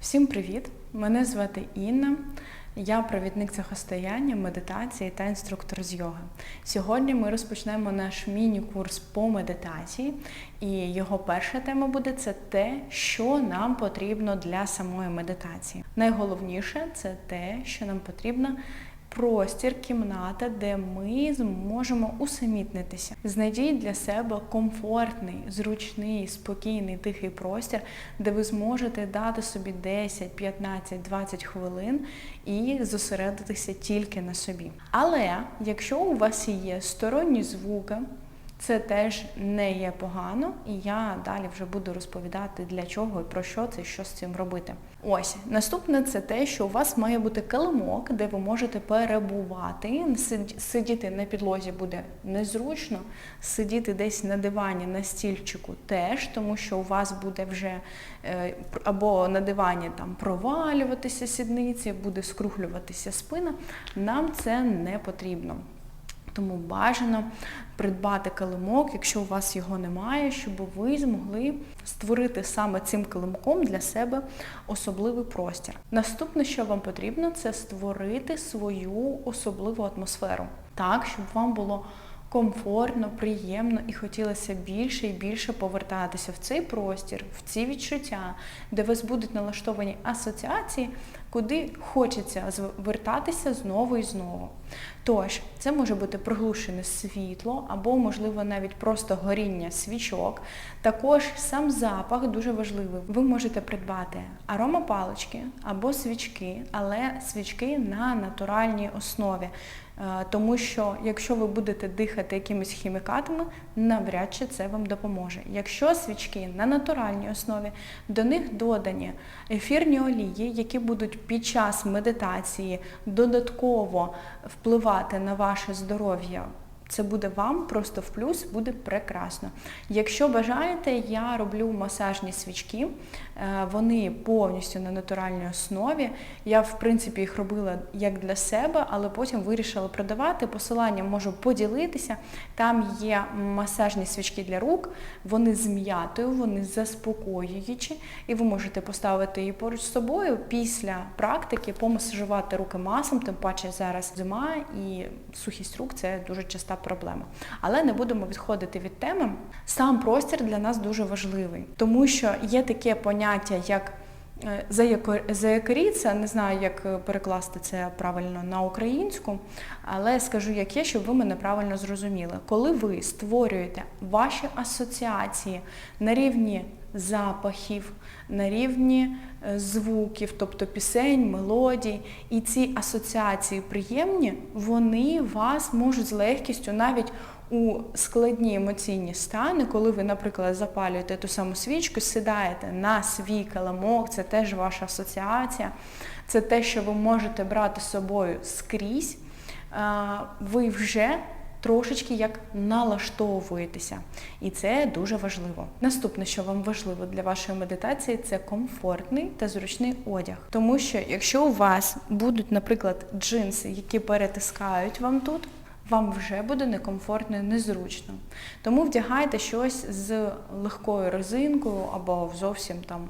Всім привіт! Мене звати Інна. Я провідник цехостояння, медитації та інструктор з йоги. Сьогодні ми розпочнемо наш міні-курс по медитації, і його перша тема буде це те, що нам потрібно для самої медитації. Найголовніше це те, що нам потрібно простір, кімната, де ми зможемо усамітнитися. Знайдіть для себе комфортний, зручний, спокійний, тихий простір, де ви зможете дати собі 10, 15, 20 хвилин і зосередитися тільки на собі. Але якщо у вас є сторонні звуки, це теж не є погано, і я далі вже буду розповідати для чого і про що це, що з цим робити. Ось наступне це те, що у вас має бути килимок, де ви можете перебувати. Сидіти на підлозі буде незручно, сидіти десь на дивані, на стільчику теж, тому що у вас буде вже е, або на дивані там провалюватися сідниці, буде скруглюватися спина. Нам це не потрібно. Тому бажано придбати килимок, якщо у вас його немає, щоб ви змогли створити саме цим килимком для себе особливий простір. Наступне, що вам потрібно, це створити свою особливу атмосферу, так, щоб вам було комфортно, приємно і хотілося більше і більше повертатися в цей простір, в ці відчуття, де вас будуть налаштовані асоціації, куди хочеться звертатися знову і знову. Тож, це може бути приглушене світло або, можливо, навіть просто горіння свічок. Також сам запах дуже важливий. Ви можете придбати аромапалички або свічки, але свічки на натуральній основі. Е, Тому що якщо ви будете дихати якимись хімікатами, навряд чи це вам допоможе. Якщо свічки на натуральній основі, до них додані ефірні олії, які будуть під час медитації додатково впливати на ваше здоров'я. Це буде вам просто в плюс, буде прекрасно. Якщо бажаєте, я роблю масажні свічки, Е, вони повністю на натуральній основі. Я, в принципі, їх робила як для себе, але потім вирішила продавати. Посилання можу поділитися. Там є масажні свічки для рук, вони з м'ятою, вони заспокоюючі, і ви можете поставити її поруч з собою після практики, помасажувати руки масом, тим паче зараз зима і сухість рук це дуже часта проблема. Але не будемо відходити від теми. Сам простір для нас дуже важливий, тому що є таке поняття, як е, заякор- заякоріться, не знаю, як е, перекласти це правильно на українську, але скажу, як є, щоб ви мене правильно зрозуміли. Коли ви створюєте ваші асоціації на рівні запахів, на рівні е, звуків, тобто пісень, мелодій, і ці асоціації приємні, вони вас можуть з легкістю навіть у складні емоційні стани, коли ви, наприклад, запалюєте ту саму свічку, сідаєте на свій каламок, це теж ваша асоціація, це те, що ви можете брати з собою скрізь, ви вже трошечки як налаштовуєтеся. І це дуже важливо. Наступне, що вам важливо для вашої медитації, це комфортний та зручний одяг. Тому що якщо у вас будуть, наприклад, джинси, які перетискають вам тут, вам вже буде некомфортно і незручно. Тому вдягайте щось з легкою резинкою або зовсім там.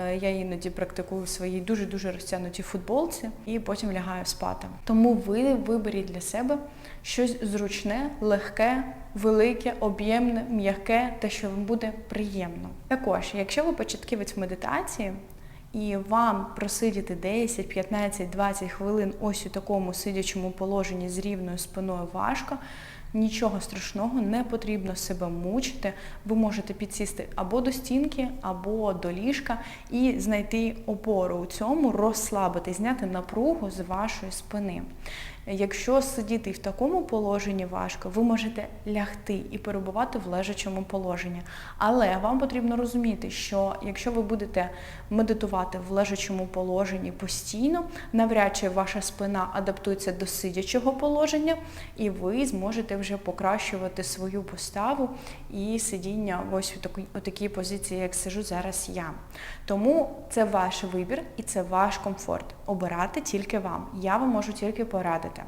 Е, Я іноді практикую в своїй дуже-дуже розтягнутій футболці і потім лягаю спати. Тому ви виберіть для себе щось зручне, легке, велике, об'ємне, м'яке, те, що вам буде приємно. Також, якщо ви початківець медитації, і вам просидіти 10, 15, 20 хвилин ось у такому сидячому положенні з рівною спиною важко. Нічого страшного, не потрібно себе мучити. Ви можете підсісти або до стінки, або до ліжка і знайти опору у цьому, розслабити, зняти напругу з вашої спини. Якщо сидіти в такому положенні важко, ви можете лягти і перебувати в лежачому положенні. Але вам потрібно розуміти, що якщо ви будете медитувати в лежачому положенні постійно, навряд чи ваша спина адаптується до сидячого положення, і ви зможете вже покращувати свою поставу і сидіння ось у такій, у такій позиції, як сижу зараз я. Тому це ваш вибір і це ваш комфорт. Обирати тільки вам. Я вам можу тільки порадити.